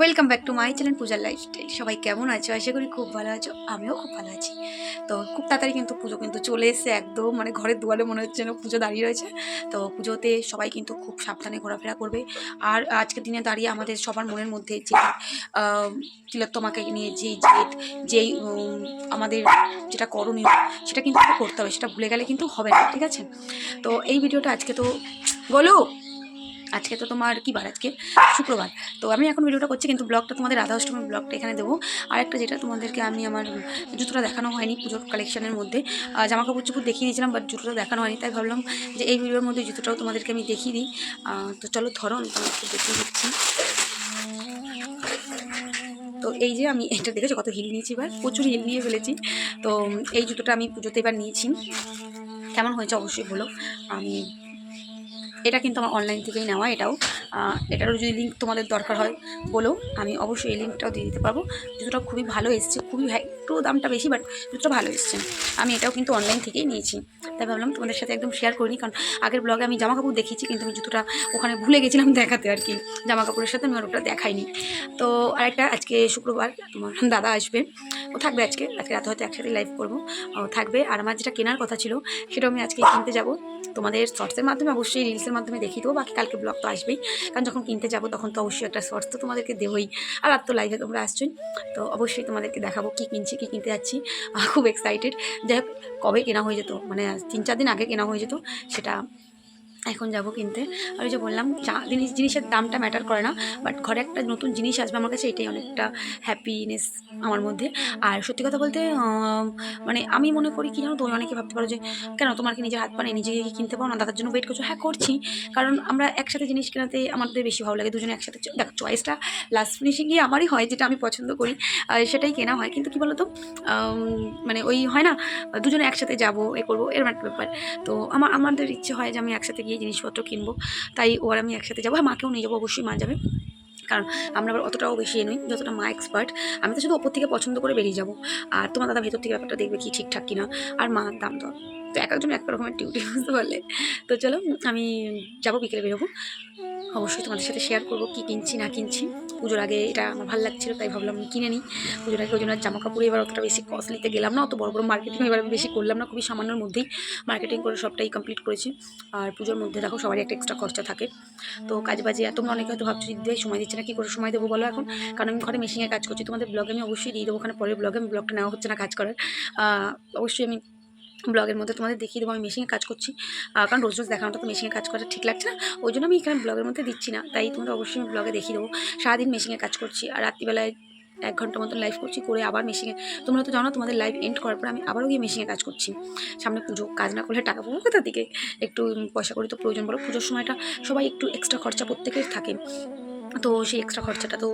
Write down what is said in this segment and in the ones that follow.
Welcome back to my channel পূজার lifestyle সবাই কেমন আছো? আশা করি খুব ভালো আছো। আমিও খুব ভালো আছি। তো খুব তাড়াতাড়ি কিন্তু পুজো কিন্তু চলে এসছে একদম। মানে ঘরের দুয়ারে মনে হচ্ছে যেন পুজো দাঁড়িয়ে রয়েছে। তো পুজোতে সবাই কিন্তু খুব সাবধানে ঘোরাফেরা করবে। আর আজকের দিনে দাঁড়িয়ে আমাদের সবার মনের মধ্যে যে তিলোত্তমাকে নিয়ে যেই জেদ, যেই আমাদের যেটা করণীয়, সেটা কিন্তু করতে হবে। সেটা ভুলে গেলে কিন্তু হবে না, ঠিক আছে? তো এই ভিডিওটা আজকে তো বলো আজকে তো তোমার কি বার? আজকে শুক্রবার। তো আমি এখন ভিডিওটা করছি, কিন্তু ব্লগটা তোমাদের রাধা অষ্টমীর ব্লগটা এখানে দেবো। আর একটা যেটা তোমাদেরকে আমি আমার জুতোটা দেখানো হয়নি পুজোর কালেকশনের মধ্যে। জামা কাপড় চুপড় দেখিয়ে দিয়েছিলাম বাট জুতোটা দেখানো হয়নি, তাই ভাবলাম যে এই ভিডিওর মধ্যে জুতোটাও তোমাদেরকে আমি দেখিয়ে দিই। তো চলো ধরো, আমি তোমাদেরকে দেখিয়ে দিচ্ছি। তো এই যে আমি এটা দেখেছ, কত হিল নিয়েছি এবার? প্রচুর হিল নিয়ে ফেলেছি। তো এই জুতোটা আমি পুজোতে এবার নিয়েছি। কেমন হয়েছে অবশ্যই বলো। আমি এটা কিন্তু আমার অনলাইন থেকেই নেওয়া এটাও। এটারও যদি লিঙ্ক তোমাদের দরকার হয়, বলো, আমি অবশ্যই এই লিঙ্কটাও দিয়ে দিতে পারব। জুতোটা খুবই ভালো এসছে, খুবই একটু দামটা বেশি বাট জুতোটা ভালো এসছে। আমি এটাও কিন্তু অনলাইন থেকেই নিয়েছি। তাই ভাবলাম তোমাদের সাথে একদম শেয়ার করিনি, কারণ আগের ব্লগে আমি জামা কাপড় দেখিয়েছি, কিন্তু আমি জুতোটা ওখানে ভুলে গেছিলাম দেখাতে আর কি। জামা কাপড়ের সাথে আমি আর ওটা দেখাইনি। তো আরেকটা, আজকে শুক্রবার, তোমার দাদা আসবে। ও থাকবে আজকে আজকে রাতে হয়তো একসাথে লাইভ করব। থাকবে, আর আমার যেটা কেনার কথা ছিল, সেটাও আমি আজকে কিনতে যাব। তোমাদের শর্টসের মাধ্যমে অবশ্যই রিলসের মাধ্যমে দেখিয়ে দেবো, বাকি কালকে ব্লগ তো আসবেই। কারণ যখন কিনতে যাব তখন তো অবশ্যই একটা শর্টস তো তোমাদেরকে দেবই। আর আর তো লাইভে তোমরা আসছোই। তো অবশ্যই তোমাদেরকে দেখাবো কী কিনছি, কী কিনতে যাচ্ছি। খুব এক্সাইটেড যাই হোক, কবে কেনা হয়ে যেত? মানে তিন চার দিন আগে কেনা হয়ে যেত, সেটা এখন যাব কিনতে। আর ওই যে বললাম, চা, জিনিস জিনিসের দামটা ম্যাটার করে না বাট ঘরে একটা নতুন জিনিস আসবে আমার কাছে, এটাই অনেকটা হ্যাপিনেস আমার মধ্যে। আর সত্যি কথা বলতে মানে আমি মনে করি কি জানো তো, অনেকে ভাবতে পারো যে, কেন তোমার কি নিজের হাত পানে নিজে গিয়ে কিনতে পারো না, দাদার জন্য ওয়েট করছ। হ্যাঁ করছি। কারণ আমরা একসাথে জিনিস কেনাতে আমাদের বেশি ভালো লাগে, দুজনে একসাথে দেখো চয়েসটা লাস্ট ফিনিশিং গিয়ে আমারই হয়, যেটা আমি পছন্দ করি সেটাই কেনা হয়। কিন্তু কি বলতো মানে ওই হয় না, দুজনে একসাথে যাব, এ করব এরকম একটা ব্যাপার। তো আমার আমাদের ইচ্ছে হয় যে আমি একসাথে গিয়ে জিনিসপত্র কিনবো। তাই ও আর আমি একসাথে যাব মাকেও নিয়ে যাব, অবশ্যই মা যাবে। কারণ আমরা আবার অতটাও বেশি এ নই, যতটা মা এক্সপার্ট আমি তো শুধু ওপর থেকে পছন্দ করে বেরিয়ে যাব। আর তোমার দাদা ভেতর থেকে ব্যাপারটা দেখবে কি ঠিকঠাক কিনা, আর মা দাম দর। তো এক একজন এক রকমের ডিউটি বুঝতে পারলে। তো চলো, আমি যাব, বিকেলে বেরোবো। অবশ্যই তোমাদের সাথে শেয়ার করব, কী কিনছি, না কিনছি। পুজোর আগে এটা আমার ভালো লাগছিল, তাই ভাবলাম কিনে নিই। পুজোর আগে ওই জন্য জামা কাপড় এবার অতটা বেশি কস্টলিতে গেলাম না, অত বড় বড় মার্কেটিং এবার বেশি করলাম না, খুবই সামান্যর মধ্যেই মার্কেটিং করে সবটাই কমপ্লিট করেছি। আর পুজোর মধ্যে দেখো, সবারই একটা এক্সট্রা খরচা থাকে। তো কাজ বাজে তোমরা অনেকে হয়তো ভাবছ, দিদি সময় দিচ্ছে না, কী করে সময় দেবো বলো এখন? কারণ আমি ঘরে মেশিনে কাজ করছি, তোমাদের ব্লগে আমি অবশ্যই দিয়ে দেবো, ওখানে পরের ব্লগে আমি ব্লগটা নেওয়া হচ্ছে না কাজ করার। অবশ্যই আমি ব্লগের মধ্যে তোমাদের দেখিয়ে দেবো, আমি মেশিনে কাজ করছি। কারণ রোজ রোজ দেখানোটা তো মেশিনে কাজ করা ঠিক লাগছে না। ওই জন্য আমি এখানে ব্লগের মধ্যে দিচ্ছি না। তাই তোমরা অবশ্যই আমি ব্লগে দেখিয়ে দেবো। সারাদিন মেশিনে কাজ করছি আর রাত্রিবেলায় এক ঘণ্টা মতন লাইভ করছি করে আবার মেশিনে তোমরা তো জানো তোমাদের লাইভ এন্ড করার পর আমি আবারও গিয়ে মেশিনে কাজ করছি। সামনে পুজো, কাজ না করলে টাকা পাবো কোথা থেকে? একটু পয়সা করি তো প্রয়োজন বলো। পুজোর সময়টা সবাই একটু এক্সট্রা খরচা প্রত্যেকের থাকে। তো সেই এক্সট্রা খরচাটা তো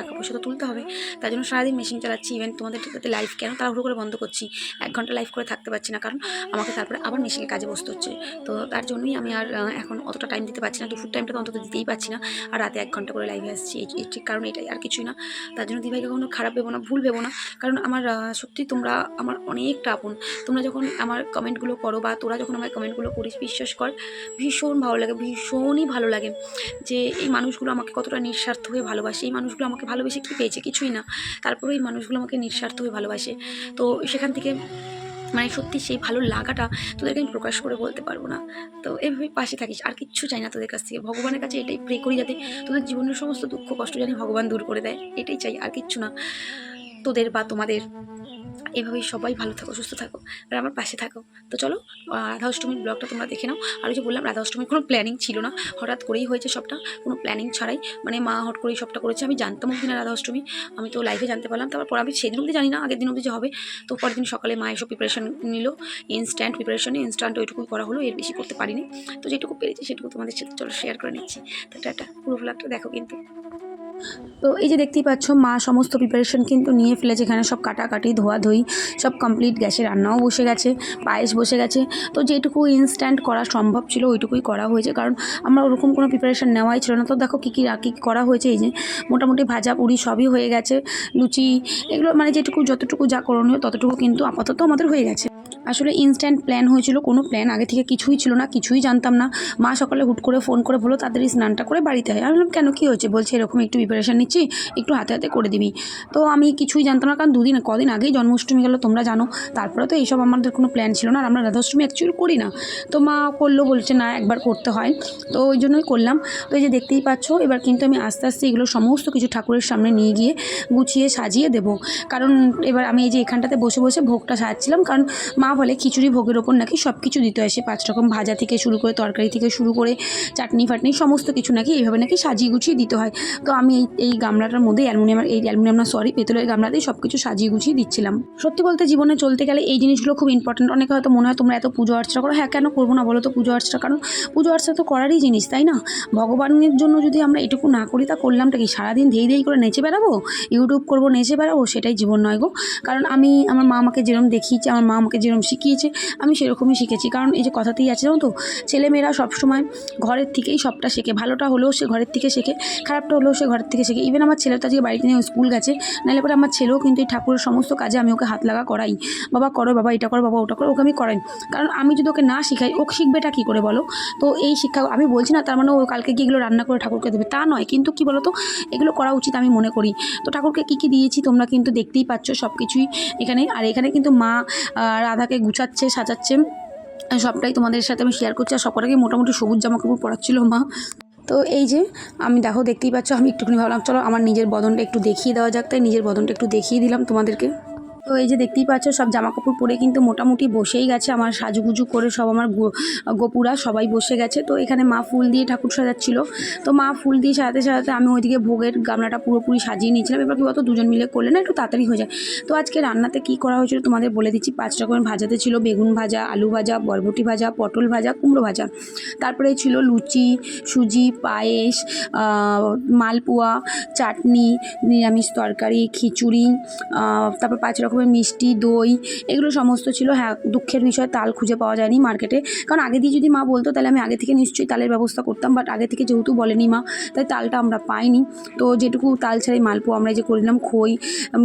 টাকা পয়সা তো তুলতে হবে। তার জন্য সারাদিন মেশিন চালাচ্ছি ইভেন তোমাদের লাইভ কেন তাড়াহুড়ো করে বন্ধ করছি? এক ঘণ্টা লাইভ করে থাকতে পারছি না, কারণ আমাকে তারপরে আবার মেশিনে কাজে বসতে হচ্ছে। তো তার জন্যই আমি আর এখন অতটা টাইম দিতে পারছি না। দুপুর টাইমটা তো অন্তত দিতেই পারছি না। আর রাতে এক ঘণ্টা করে লাইভে আসছি। এই ঠিক কারণ এটাই আর কিছুই না। তার জন্য দিদিভাইকে কখনো খারাপ ভেবো না, ভুল ভেবো না। কারণ আমার সত্যি তোমরা, আমার অনেকটা আপন। তোমরা যখন আমার কমেন্টগুলো করো বা তোরা যখন আমার কমেন্টগুলো করিস, বিশ্বাস কর, ভীষণ ভালো লাগে, ভীষণই ভালো লাগে। যে এই মানুষগুলো আমাকে কতটা নিঃস্বার্থ হয়ে ভালোবাসে, এই মানুষগুলো আমাকে ভালোবেসে কি পেয়েছে, কিছুই না। তারপরে ওই মানুষগুলো আমাকে নিঃস্বার্থ হয়ে ভালোবাসে। তো সেখান থেকে মানে সত্যি সেই ভালো লাগাটা তোদেরকে আমি প্রকাশ করে বলতে পারব না। তো এভাবে পাশে থাকিস, আর কিচ্ছু চাই না তোদের কাছ থেকে। ভগবানের কাছে এটাই প্রে করি যাতে তোদের জীবনের সমস্ত দুঃখ, কষ্ট জানি ভগবান দূর করে দেয়। এটাই চাই, আর কিচ্ছু না। তোদের বা তোমাদের এভাবেই সবাই ভালো থাকো, সুস্থ থাকো, আর আমার পাশে থাকো। তো চলো রাধা অষ্টমীর ব্লগটা তোমরা দেখে নাও। আর ওই যে বললাম, রাধা অষ্টমীর কোনো প্ল্যানিং ছিল না। হঠাৎ করেই হয়েছে সবটা, কোনো প্ল্যানিং ছাড়াই। মানে মা হট করেই সবটা করেছে। আমি জানতাম অব্দি না রাধা অষ্টমী। আমি তো লাইভে জানতে পারলাম। তারপর আমি সেদিন অবধি জানি না, আগের দিন অবধি যে হবে। তো পরের দিন সকালে মা এসব প্রিপারেশন নিল। ইনস্ট্যান্ট প্রিপারেশনে ইনস্ট্যান্ট ওইটুকুই করা হলো। এর বেশি করতে পারিনি। তো যেটুকু পেরেছি সেটুকু তোমাদের সাথে, চলো শেয়ার করে নিচ্ছি। তো টাটা। পুরো ব্লগটা দেখো কিন্তু। তো এই যে দেখতেই পাচ্ছ, মা সমস্ত প্রিপারেশন কিন্তু নিয়ে ফেলেছে। এখানে সব কাটাকাটি, ধোয়াধুয়ি, সব কমপ্লিট গ্যাসে রান্নাও বসে গেছে, পায়েস বসে গেছে। তো যেটুকু ইনস্ট্যান্ট করা সম্ভব ছিল, ওইটুকুই করা হয়েছে। কারণ আমরা ওরকম কোনো প্রিপারেশন নেওয়াই ছিল না। তো দেখো কী কী কী করা হয়েছে, এই যে মোটামুটি ভাজা পুরি সবই হয়ে গেছে। লুচি, এগুলো মানে যেটুকু, যতটুকু যা করণীয়, ততটুকু কিন্তু আপাতত আমাদের হয়ে গেছে। আসলে ইনস্ট্যান্ট প্ল্যান হয়েছিল, কোনো প্ল্যান আগে থেকে কিছুই ছিল না, কিছুই জানতাম না। মা সকালে হুট করে ফোন করে বলো তাড়াতাড়ি স্নানটা করে বাড়িতে হয় আমি বললাম কেন, কী হয়েছে? বলছে, এরকম একটু প্রিপারেশান নিচ্ছি, একটু হাতে হাতে করে দিবি। তো আমি কিছুই জানতাম না, কারণ দুদিন, কদিন আগেই জন্মাষ্টমী গেলো, তোমরা জানো। তারপরে তো এইসব আমাদের কোনো প্ল্যান ছিল না, আর আমরা রাধাষ্টমী অ্যাকচুয়ালি করি না। তো মা করল, বলছে, না, একবার করতে হয়। তো ওই জন্যই করলাম। তো এই যে দেখতেই পাচ্ছ, এবার কিন্তু আমি আস্তে আস্তে এগুলো সমস্ত কিছু ঠাকুরের সামনে নিয়ে গিয়ে গুছিয়ে সাজিয়ে দেবো। কারণ এবার আমি এই যে এখানটাতে বসে বসে ভোগটা সাজাচ্ছিলাম কারণ মা বলে খিচুড়ি ভোগের ওপর নাকি সব কিছু দিতে হয়। সে পাঁচ রকম ভাজা থেকে শুরু করে তরকারি থেকে শুরু করে চাটনি ফাটনি সমস্ত কিছু নাকি এইভাবে নাকি সাজিয়ে গুছিয়ে দিতে হয়। তো আমি এই এই গামলাটার মধ্যে অ্যালুমিনিয়ামের এই অ্যালুমিনিয়াম না, সরি, পেতলের গামলাতেই সব কিছু সাজিয়ে গুছিয়ে দিচ্ছিলাম। সত্যি বলতে জীবনে চলতে গেলে এই জিনিসগুলো খুব ইম্পর্টেন্ট অনেকে হয়তো মনে হয় তোমরা এত পুজো অর্চনা করো হ্যাঁ কেন করব না বলো তো পুজো অর্চনা? কারণ পুজো অর্চনা তো করারই জিনিস, তাই না? ভগবানের জন্য যদি আমরা এটুকু না করি, তা করলামটা কি? সারাদিন ধেই ধেই করে নেচে বেড়াবো? ইউটিউব করব, নেচে বেড়াবো? সেটাই জীবন নয় গো। কারণ আমি, আমার মা আমাকে যেরকম দেখিয়েছে, আমার মা আমাকে যেরকম শিখিয়েছে আমি সেরকমই শিখেছি। কারণ এই যে কথাতেই আছে জানো তো ছেলেমেয়েরা সবসময় ঘরের থেকেই সবটা শেখে। ভালোটা হলেও সে ঘরের থেকে শেখে খারাপটা হলেও সে ঘরের থেকে শেখে। ইভেন আমার ছেলে তো আজকে বাড়িতে নিয়ে স্কুল গেছে নাহলে পরে আমার ছেলেও কিন্তু এই ঠাকুরের সমস্ত কাজে আমি ওকে হাত লাগা করাই। বাবা করো বাবা এটা করো বাবা ওটা করো ওকে আমি করাই। কারণ আমি যদি ওকে না শিখাই ও শিখবেটা কী করে বলো? তো এই শিক্ষা আমি বলছি না তার মানে ও কালকে গিয়ে এগুলো রান্না করে ঠাকুরকে দেবে তা নয়। কিন্তু কি বলো তো এগুলো করা উচিত আমি মনে করি। তো ঠাকুরকে কী কী দিয়েছি তোমরা কিন্তু দেখতেই পাচ্ছ সব কিছুই এখানে। আর এখানে কিন্তু মা আহ, রাধাকে গুছাচ্ছে, সাজাচ্ছে। সবটাই তোমাদের সাথে আমি শেয়ার করছি। আর সবকটাকে মোটামুটি সবুজ জামা কাপড় পরাচ্ছিল মা। তো এই যে, আমি দেখো, দেখতেই পাচ্ছ, আমি একটুখানি ভাবলাম, চলো আমার নিজের বদনটা একটু দেখিয়ে দেওয়া যাক। তাই নিজের বদনটা একটু দেখিয়ে দিলাম তোমাদেরকে। তো এই যে দেখতেই পাচ্ছ, সব জামা কাপড় পরে কিন্তু মোটামুটি বসেই গেছে। আমার সাজুগুজু করে সব আমার গোপুরা সবাই বসে গেছে। তো এখানে মা ফুল দিয়ে ঠাকুর সাজাচ্ছিল। তো মা ফুল দিয়ে সাজাতে সাজাতে আমি ওইদিকে ভোগের গামলাটা পুরোপুরি সাজিয়ে নিয়েছিলাম। এবার কি বলতো, দুজন মিলে করলে না একটু তাড়াতাড়ি হয়ে যায়। তো আজকে রান্নাতে কী করা হয়েছিল তোমাদের বলে দিচ্ছি। পাঁচ রকমের ভাজাতে ছিল বেগুন ভাজা, আলু ভাজা, বরবটি ভাজা, পটল ভাজা, কুমড়ো ভাজা। তারপরে ছিল লুচি, সুজি, পায়েস মালপোয়া, চাটনি, নিরামিষ তরকারি, খিচুড়ি তারপর পাঁচ রকমের মিষ্টি, দই, এগুলো সমস্ত ছিল। হ্যাঁ দুঃখের বিষয়, তাল খুঁজে পাওয়া যায়নি মার্কেটে কারণ আগে দিয়ে যদি মা বলতো, তাহলে আমি আগে থেকে নিশ্চয়ই তালের ব্যবস্থা করতাম। বাট আগে থেকে যেহেতু বলেনি মা, তাই তালটা আমরা পাইনি। তো যেটুকু তাল ছাড়াই মালপো আমরা যে করলাম খই,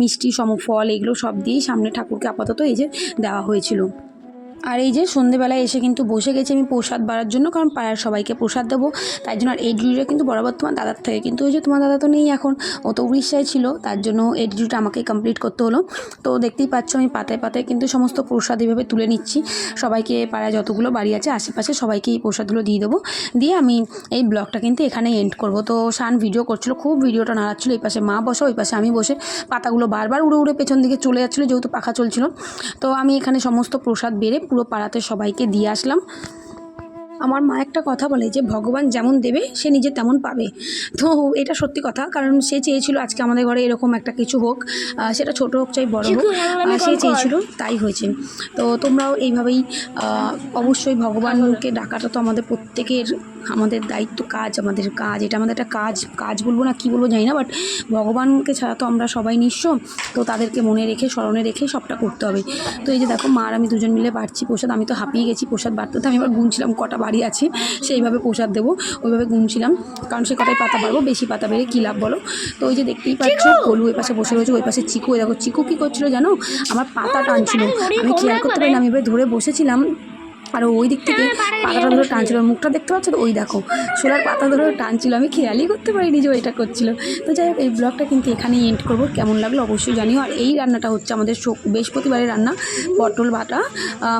মিষ্টি, সম, ফল, এগুলো সব দিয়েই সামনে ঠাকুরকে আপাতত এই যে দেওয়া হয়েছিল। আর এই যে সন্ধেবেলায় এসে কিন্তু বসে গেছি আমি প্রসাদ বাড়ার জন্য, কারণ পাড়ার সবাইকে প্রসাদ দেবো। তাই জন্য আর এই কিন্তু বরাবর তোমার দাদার থেকে। কিন্তু ওই যে তোমার দাদা তো নেই এখন, ও তো উড়িষ্যায় ছিল, তার জন্য এই ডিউটিটা আমাকে কমপ্লিট করতে হলো। তো দেখতেই পাচ্ছ আমি পাতায় পাতায় কিন্তু সমস্ত প্রসাদ এভাবে তুলে নিচ্ছি। সবাইকে পাড়ায় যতগুলো বাড়ি আছে, আশেপাশে সবাইকে এই প্রসাদগুলো দিয়ে দেবো। দিয়ে আমি এই ব্লগটা কিন্তু এখানেই এন্ড করব। তো শান ভিডিও করছিল, খুব ভিডিওটা নাড়াচ্ছিলো, এই পাশে মা বসে, ওই পাশে আমি বসে পাতাগুলো বারবার উড়ে উড়ে পেছন দিকে চলে যাচ্ছিল, যেহেতু পাখা চলছিল। তো আমি এখানে সমস্ত প্রসাদ বেড়ে পুরো পাড়াতে সবাইকে দিয়ে আসলাম। আমার মা একটা কথা বলে যে ভগবান যেমন দেবে সে নিজে তেমন পাবে। তো এটা সত্যি কথা কারণ সে চেয়েছিল আজকে আমাদের ঘরে এরকম একটা কিছু হোক। সেটা ছোট হোক চাই বড় হোক সে চেয়েছিল তাই হয়েছে। তো তোমরাও এইভাবেই অবশ্যই ভগবানকে ডাকাটা তো আমাদের প্রত্যেকের আমাদের দায়িত্ব কাজ আমাদের কাজ এটা আমাদের একটা কাজ কাজ বলব না কি বলব জানি না বাট ভগবানকে ছাড়া তো আমরা সবাই নিঃস্ব তো তাদেরকে মনে রেখে স্মরণে রেখে সবটা করতে হবে। তো এই যে দেখো মা আর আমি দুজন মিলে বাড়ছি প্রসাদ আমি তো হাঁপিয়ে গেছি প্রসাদ বাড়তে তো আমি এবার গুনছিলাম কটা বাড়ি আছে সেইভাবে প্রসাদ দেবো ওইভাবে গুনছিলাম কারণ সে কটাই পাতা পারব বেশি পাতা বেড়ে কী লাভ বলো? তো ওই যে দেখতেই পাচ্ছ কলু ওই পাশে বসে রয়েছে ওই পাশে চিকু ওই দেখো চিকু কী করছিল জানো? আমার পাতা টানছিল আমি খেয়াল করতে পারি না আমি এবার ধরে বসেছিলাম আর ওই দিক থেকে পাতাটা ধরে টানছিল মুখটা দেখতে পাচ্ছ তো? ওই দেখো সোলার পাতা ধরে টানছিল আমি খেয়ালই করতে পারিনি যে ওইটা করছিল। তো যাই হোক এই ব্লগটা কিন্তু এখানেই এন্ড করব। কেমন লাগল অবশ্যই জানিও। আর এই রান্নাটা হচ্ছে আমাদের বৃহস্পতিবারের রান্না পটল বাটা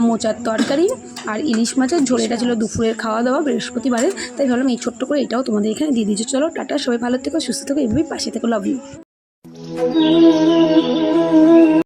মোচার তরকারি আর ইলিশ মাছের ঝোল। এটা ছিল দুপুরের খাওয়া দাওয়া বৃহস্পতিবারে তাই ভাবলাম এই ছোট্ট করে এটাও তোমাদের এখানে দিয়ে দিচ্ছি। চলো টাটা সবাই ভালো থেকো সুস্থ থেকো এভাবেই পাশে থেকো লাভ ইউ